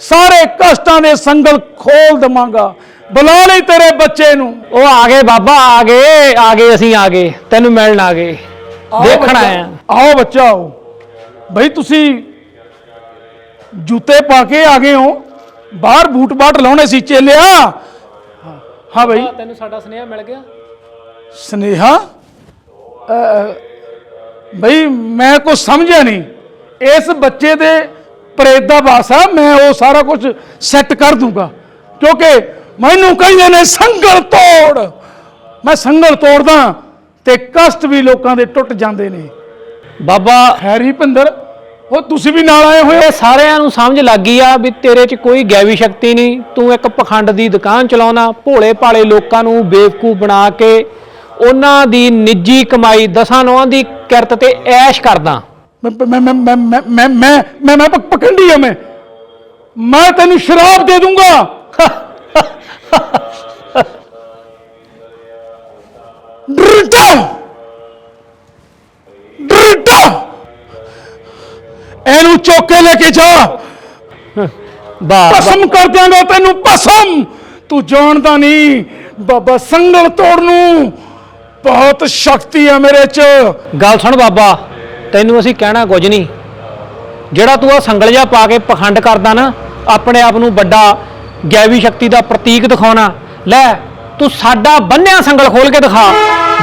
ਸਾਰੇ ਕਸ਼ਟਾਂ ਦੇ ਸੰਗਲ ਖੋਲ ਦਵਾਂਗਾ। ਬੁਲਾ ਲਈ ਤੇਰੇ ਬੱਚੇ ਨੂੰ। ਉਹ ਆ ਗਏ ਬਾਬਾ ਆ ਗਏ ਆ ਗਏ ਅਸੀਂ ਆ ਗਏ। ਤੈਨੂੰ ਮਿਲਣ ਆ ਗਏ। ਦੇਖਣ ਆਇਆ ਆਓ ਬੱਚਾ ਆਓ। ਬਈ ਤੁਸੀਂ ਜੁੱਤੇ ਪਾ ਕੇ ਆ ਗਏ ਹੋ। ਬਾਹਰ ਬੂਟ ਬਾਟ ਲਾਉਣੇ ਸੀ ਚੇਲਿਆ। ਹਾਂ ਬਈ। ਤੈਨੂੰ ਸਾਡਾ ਸੁਨੇਹਾ ਮਿਲ ਗਿਆ। ਸਨੇਹਾ? ਬਈ ਮੈਂ ਕੁਝ ਸਮਝਿਆ ਨਹੀਂ। ਇਸ ਬੱਚੇ ਦੇ ਪ੍ਰੇਤ ਦਾ ਵਾਸਾ ਮੈਂ ਉਹ ਸਾਰਾ ਕੁਝ ਸੈੱਟ ਕਰ ਦੂੰਗਾ। ਕਿਉਂਕਿ ਮੈਨੂੰ ਕਹਿੰਦੇ ਨੇ ਸੰਗਲ ਤੋੜ। ਮੈਂ ਸੰਗਲ ਤੋੜਦਾ ਤੇ ਕਸ਼ਟ ਵੀ ਲੋਕਾਂ ਦੇ ਟੁੱਟ ਜਾਂਦੇ ਨੇ। ਬਾਬਾ ਹੈਰੀ ਭਿੰਦਰ ਉਹ ਤੁਸੀਂ ਵੀ ਨਾਲ ਆਏ ਹੋਏ ਇਹ ਸਾਰਿਆਂ ਨੂੰ ਸਮਝ ਲੱਗ ਗਈ ਆ ਵੀ ਤੇਰੇ 'ਚ ਕੋਈ ਗੈਵੀ ਸ਼ਕਤੀ ਨਹੀਂ। ਤੂੰ ਇੱਕ ਪਖੰਡ ਦੀ ਦੁਕਾਨ ਚਲਾਉਣਾ ਭੋਲੇ ਭਾਲੇ ਲੋਕਾਂ ਨੂੰ ਬੇਵਕੂਫ ਬਣਾ ਕੇ ਉਹਨਾਂ ਦੀ ਨਿੱਜੀ ਕਮਾਈ ਦਸਾਂ ਨੌਂ ਦੀ ਕਿਰਤ ਤੇ ਐਸ਼ ਕਰਦਾ। ਮੈਂ ਮੈਂ ਮੈਂ ਮੈਂ ਮੈਂ ਮੈਂ ਮੈਂ ਮੈਂ ਮੈਂ ਪ- ਪਖੰਡੀ ਹਾਂ ਮੈਂ। ਮੈਂ ਤੈਨੂੰ ਸ਼ਰਾਬ ਦੇ ਦੂੰਗਾ। ਇਹਨੂੰ ਚੁੱਕ ਕੇ ਲੈ ਕੇ ਜਾ। ਵਾਹ ਭਸਮ ਕਰ ਦਿਆਂਗਾ ਤੈਨੂੰ ਭਸਮ। ਤੂੰ ਜਾਣਦਾ ਨਹੀਂ। ਬਾਬਾ ਸੰਗਲ ਤੋੜ ਨੂੰ ਬਹੁਤ ਸ਼ਕਤੀ ਹੈ ਮੇਰੇ 'ਚ। ਗੱਲ ਸੁਣ ਬਾਬਾ। ਤੈਨੂੰ ਅਸੀਂ ਕਹਿਣਾ ਕੁਝ ਨਹੀਂ। ਜਿਹੜਾ ਤੂੰ ਆ ਸੰਗਲ ਜਿਹਾ ਪਾ ਕੇ ਪਖੰਡ ਕਰਦਾ ਨਾ ਆਪਣੇ ਆਪ ਨੂੰ ਵੱਡਾ ਗੈਵੀ ਸ਼ਕਤੀ ਦਾ ਪ੍ਰਤੀਕ ਦਿਖਾਉਣਾ। ਲੈ ਤੂੰ ਸਾਡਾ ਬੰਨਿਆ ਸੰਗਲ ਖੋਲ ਕੇ ਦਿਖਾ।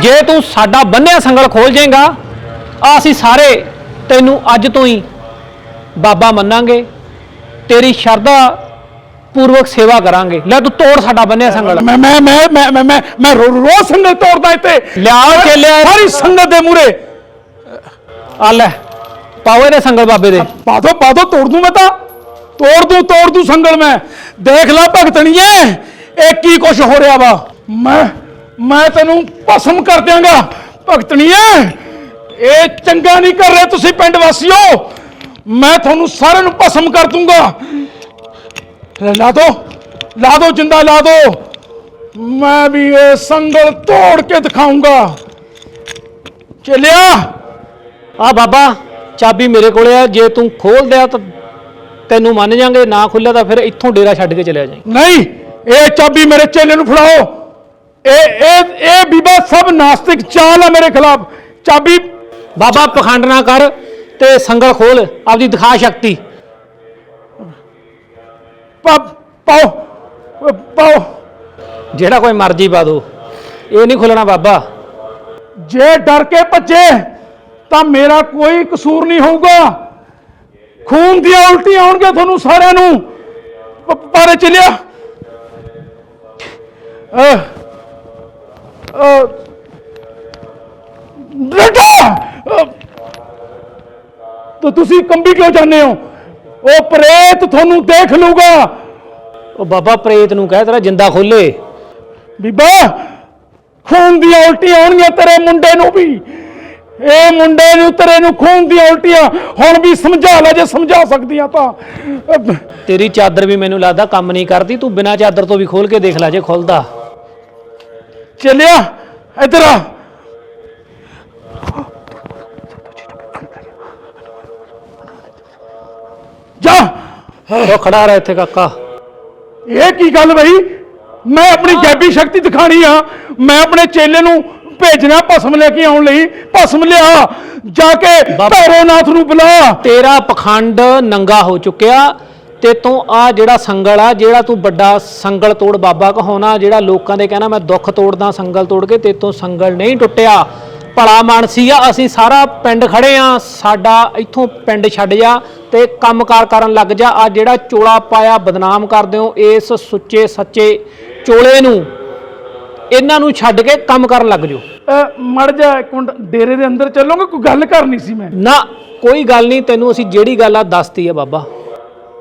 ਜੇ ਤੂੰ ਸਾਡਾ ਬੰਨਿਆ ਸੰਗਲ ਖੋਲ ਜਾਏਗਾ ਆ ਅਸੀਂ ਸਾਰੇ ਤੈਨੂੰ ਅੱਜ ਤੋਂ ਹੀ ਬਾਬਾ ਮੰਨਾਂਗੇ। ਤੇਰੀ ਸ਼ਰਧਾ ਪੂਰਵਕ ਸੇਵਾ ਕਰਾਂਗੇ। ਲੈ ਤੂੰ ਤੋੜ ਸਾਡਾ ਬੰਨਿਆ ਸੰਗਲ। ਮੈਂ ਮੈਂ ਮੈਂ ਮੈਂ ਮੈਂ ਮੈਂ ਮੈਂ ਰੋ ਰੋ ਸੰਗਲ ਤੋੜਦਾ ਇੱਥੇ। ਲਿਆਓ ਚੇਲਿਆ ਸਾਰੀ ਸੰਗਤ ਦੇ ਮੂਰੇ ਆ ਲੈ, ਪਾਓ ਇਹਦੇ ਸੰਗਲ ਬਾਬੇ ਦੇ। ਪਾ ਦੋ ਪਾ ਦੋ, ਤੋੜ ਦੂੰ ਮੈਂ ਤਾਂ। ਤੋੜ ਦੂੰ ਤੋੜ ਦੂੰ ਸੰਗਲ ਮੈਂ। ਦੇਖ ਲੈ ਭਗਤਣੀਏ ਇਹ ਕੀ ਕੁਛ ਹੋ ਰਿਹਾ ਵਾ। ਮੈਂ ਮੈਂ ਤੈਨੂੰ ਭਸਮ ਕਰ ਦਿਆਂਗਾ ਭਗਤਣੀਏ ਇਹ ਚੰਗਾ ਨਹੀਂ ਕਰ ਰਹੇ ਤੁਸੀਂ ਪਿੰਡ ਵਾਸੀਓ। ਮੈਂ ਤੁਹਾਨੂੰ ਸਾਰਿਆਂ ਨੂੰ ਭਸਮ ਕਰ ਦੂੰਗਾ। ਲਾ ਦੋ ਲਾ ਦੋ, ਜਿੰਦਾ ਲਾ ਦੋ। ਮੈਂ ਵੀ ਇਹ ਸੰਗਲ ਤੋੜ ਕੇ ਦਿਖਾਉਂਗਾ ਚੱਲਿਆ। ਆ ਬਾਬਾ ਚਾਬੀ ਮੇਰੇ ਕੋਲੇ ਆ ਜੇ ਤੂੰ ਖੋਲ ਦਿਆ ਤਾਂ ਤੈਨੂੰ ਮੰਨ ਜਾਾਂਗੇ ਨਾ ਖੁੱਲਿਆ ਤਾਂ ਫਿਰ ਇੱਥੋਂ ਡੇਰਾ ਛੱਡ ਕੇ ਚਲਿਆ ਜਾਈਂ। ਨਹੀਂ ਇਹ ਚਾਬੀ ਮੇਰੇ ਚੇਲੇ ਨੂੰ ਫੜਾਓ। ਇਹ ਇਹ ਇਹ ਬੀਬਾ ਸਭ ਨਾਸਤਿਕ ਚਾਲ ਆ ਮੇਰੇ ਖਿਲਾਫ। ਚਾਬੀ ਬਾਬਾ ਪਖੰਡ ਨਾ ਕਰ ਤੇ ਸੰਗਲ ਖੋਲ ਆਪਦੀ ਦਿਖਾ ਸ਼ਕਤੀ। ਪਾ ਪਾਓ ਪਾਓ। ਜਿਹੜਾ ਕੋਈ ਮਰਜ਼ੀ ਪਾ ਦੋ। ਇਹ ਨਹੀਂ ਖੁੱਲਣਾ ਬਾਬਾ। ਜੇ ਡਰ ਕੇ ਭੱਜੇ ਤਾਂ ਮੇਰਾ ਕੋਈ ਕਸੂਰ ਨਹੀਂ ਹੋਊਗਾ। ਖੂਨ ਦੀਆਂ ਉਲਟੀਆਂ ਆਉਣਗੀਆਂ ਤੁਹਾਨੂੰ ਸਾਰਿਆਂ ਨੂੰ। ਪਾਰੇ ਚੱਲਿਆ। ਅਹ, ਤਾਂ ਤੁਸੀਂ ਕੰਬੀ ਕਿਉਂ ਜਾਂਦੇ ਹੋ? ਉਹ ਪ੍ਰੇਤ ਤੁਹਾਨੂੰ ਦੇਖ ਲੂਗਾ ਉਹ ਬਾਬਾ ਪ੍ਰੇਤ ਨੂੰ ਕਹਿ ਤੇਰਾ ਜਿੰਦਾ ਖੋਲੇ। ਬੀਬਾ ਖੂਨ ਦੀਆਂ ਉਲਟੀਆਂ ਆਉਣਗੀਆਂ ਤੇਰੇ ਮੁੰਡੇ ਨੂੰ ਵੀ। ਇਹ ਮੁੰਡੇ ਨੂੰ ਤੇਰੇ ਨੂੰ ਖੂਨ ਦੀਆਂ ਉਲਟੀਆਂ ਹੁਣ ਵੀ ਸਮਝਾ ਲੈ ਜੇ ਸਮਝਾ ਸਕਦੀਆਂ ਤਾਂ। ਤੇਰੀ ਚਾਦਰ ਵੀ ਮੈਨੂੰ ਲੱਗਦਾ ਕੰਮ ਨਹੀਂ ਕਰਦੀ ਤੂੰ ਬਿਨਾਂ ਚਾਦਰ ਤੋਂ ਵੀ ਖੋਲ ਕੇ ਦੇਖ ਲੈ ਜੇ ਖੁੱਲਦਾ ਚੱਲਿਆ ਇੱਧਰ ਆ। ਜਾ। ਉਹ ਖੜਾ ਰਹਿ ਇੱਥੇ ਕਾਕਾ। ਇਹ ਕੀ ਗੱਲ ਬਈ? ਮੈਂ ਆਪਣੀ ਗੈਬੀ ਸ਼ਕਤੀ ਦਿਖਾਣੀ ਆ। ਮੈਂ ਆਪਣੇ ਚੇਲੇ ਨੂੰ ਭੇਜਣਾ ਭਸਮ ਲੈ ਕੇ ਆਉਣ ਲਈ ਭਸਮ ਲਿਆ। ਜਾ ਕੇ ਬਾਬਾ- ਭੈਰੋਨਾਥ ਨੂੰ ਬੁਲਾ। ਤੇਰਾ ਪਖੰਡ ਨੰਗਾ ਹੋ ਚੁੱਕਿਆ ਤੇ ਤੂੰ ਆ ਜਿਹੜਾ ਸੰਗਲ ਆ ਜਿਹੜਾ ਤੂੰ ਵੱਡਾ ਸੰਗਲ ਤੋੜ ਬਾਬਾ ਕਹਾਉਣਾ ਜਿਹੜਾ ਲੋਕਾਂ ਦੇ ਕਹਿਣਾ ਮੈਂ ਦੁੱਖ ਤੋੜਦਾ ਸੰਗਲ ਤੋੜ ਕੇ ਤੇ ਤੋਂ ਸੰਗਲ ਨਹੀਂ ਟੁੱਟਿਆ। ਭਲਾ ਮਾਨਸੀ ਆ ਅਸੀਂ ਸਾਰਾ ਪਿੰਡ ਖੜੇ ਆ ਸਾਡਾ ਇੱਥੋਂ ਪਿੰਡ ਛੱਡ ਜਾ ਤੇ ਕੰਮਕਾਰ ਕਰਨ ਲੱਗ ਜਾ। ਆ ਜਿਹੜਾ ਚੋਲਾ ਪਾਇਆ ਬਦਨਾਮ ਕਰਦੇ ਹੋ ਇਸ ਸੁੱਚੇ ਸੱਚੇ ਚੋਲੇ ਨੂੰ। ਇਹਨਾਂ ਨੂੰ ਛੱਡ ਕੇ ਕੰਮ ਕਰਨ ਲੱਗ ਜਾਓ। ਮੜ ਜਾ ਇੱਕ ਮਿੰਟ ਡੇਰੇ ਦੇ ਅੰਦਰ ਚੱਲੋਗੇ? ਕੋਈ ਗੱਲ ਕਰਨੀ ਸੀ ਮੈਂ। ਨਾ ਕੋਈ ਗੱਲ ਨਹੀਂ ਤੈਨੂੰ ਅਸੀਂ ਜਿਹੜੀ ਗੱਲ ਆ ਦੱਸਤੀ ਆ ਬਾਬਾ।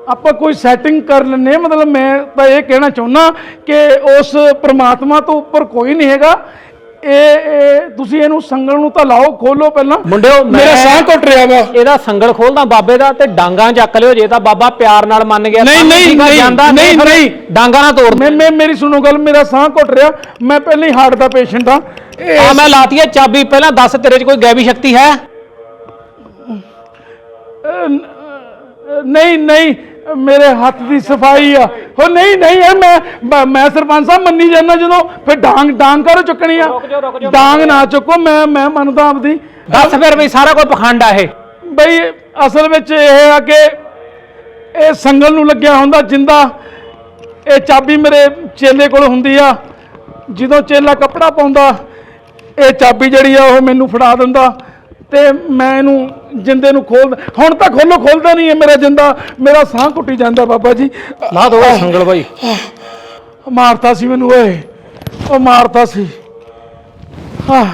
ਆਪਾਂ ਕੋਈ ਸੈਟਿੰਗ ਕਰ ਹਾਂ। ਮਤਲਬ ਮੈਂ ਤਾਂ ਇਹ ਕਹਿਣਾ ਚਾਹੁੰਦਾ ਕਿ ਉਸ ਪ੍ਰਮਾਤਮਾ ਤੋਂ ਉੱਪਰ ਕੋਈ ਨਹੀਂ ਹੈਗਾ। ਇਹ ਤੁਸੀਂ ਇਹਨੂੰ ਸੰਗਲ ਨੂੰ ਤਾਂ ਲਾਓ ਖੋਲੋ ਪਹਿਲਾਂ। ਮੁੰਡਿਓ ਮੇਰਾ ਸਾਹ ਘੁੱਟ ਰਿਹਾ ਵਾ। ਇਹਦਾ ਸੰਗਲ ਖੋਲਦਾ ਬਾਬੇ ਦਾ ਤੇ ਡਾਂਗਾ ਚੱਕ ਲਿਓ ਜੇ ਤਾਂ ਬਾਬਾ ਪਿਆਰ ਨਾਲ ਮੰਨ ਗਿਆ ਨਹੀਂ, ਨਹੀਂ, ਨਹੀਂ। ਡਾਂਗਾ ਨਾ ਤੋੜ ਮੈਂ ਮੇਰੀ ਸੁਣੋ ਗੱਲ ਮੇਰਾ ਸਾਹ ਘੁੱਟ ਰਿਹਾ। ਮੈਂ ਪਹਿਲਾਂ ਹੀ ਹਾਰਟ ਦਾ ਪੇਸ਼ੈਂਟ ਆ ਆ ਮੈਂ ਲਾਤੀ ਹੈ ਚਾਬੀ ਪਹਿਲਾਂ ਦੱਸ ਤੇਰੇ 'ਚ ਕੋਈ ਗੈਬੀ ਸ਼ਕਤੀ ਹੈ? ਨਹੀਂ ਨਹੀਂ ਮੇਰੇ ਹੱਥ ਦੀ ਸਫ਼ਾਈ ਆ। ਹੋ ਨਹੀਂ ਨਹੀਂ ਇਹ ਮੈਂ ਬ- ਮੈਂ ਸਰਪੰਚ ਸਾਹਿਬ ਮੰਨੀ ਜਾਂਦਾ ਜਦੋਂ ਫਿਰ ਡਾਂਗ ਡਾਂਗ ਕਰੋ ਚੁੱਕਣੀ ਆ। ਰੁਕ ਜਾਓ, ਰੁਕ ਜਾਓ। ਡਾਂਗ ਨਾ ਚੁੱਕੋ ਮੈਂ ਮੈਂ ਮੰਨਦਾ ਆਪਦੀ। ਦੱਸ ਫਿਰ ਬਈ ਸਾਰਾ ਕੋਈ ਪਖੰਡ ਆ ਇਹ। ਬਈ ਅਸਲ ਵਿੱਚ ਇਹ ਆ ਕਿ ਇਹ ਸੰਗਲ ਨੂੰ ਲੱਗਿਆ ਹੁੰਦਾ ਜਿੰਦਾ। ਇਹ ਚਾਬੀ ਮੇਰੇ ਚੇਲੇ ਕੋਲ ਹੁੰਦੀ ਆ। ਜਦੋਂ ਚੇਲਾ ਕੱਪੜਾ ਪਾਉਂਦਾ ਇਹ ਚਾਬੀ ਜਿਹੜੀ ਆ ਉਹ ਮੈਨੂੰ ਫੜਾ ਦਿੰਦਾ ਤੇ ਮੈਂ ਇਹਨੂੰ ਜਿੰਦੇ ਨੂੰ ਖੋਲ ਹੁਣ ਤਾਂ ਖੋਲੋ ਖੋਲਦਾ ਨਹੀਂ ਹੈ ਮੇਰਾ ਜਿੰਦਾ। ਮੇਰਾ ਸਾਹ ਘੁੱਟੀ ਜਾਂਦਾ ਬਾਬਾ ਜੀ। ਲਾ ਦੋ ਸੰਗਲ ਬਾਈ। ਮਾਰਤਾ ਸੀ ਮੈਨੂੰ ਓਏ ਉਹ ਮਾਰਤਾ ਸੀ। ਆਹ।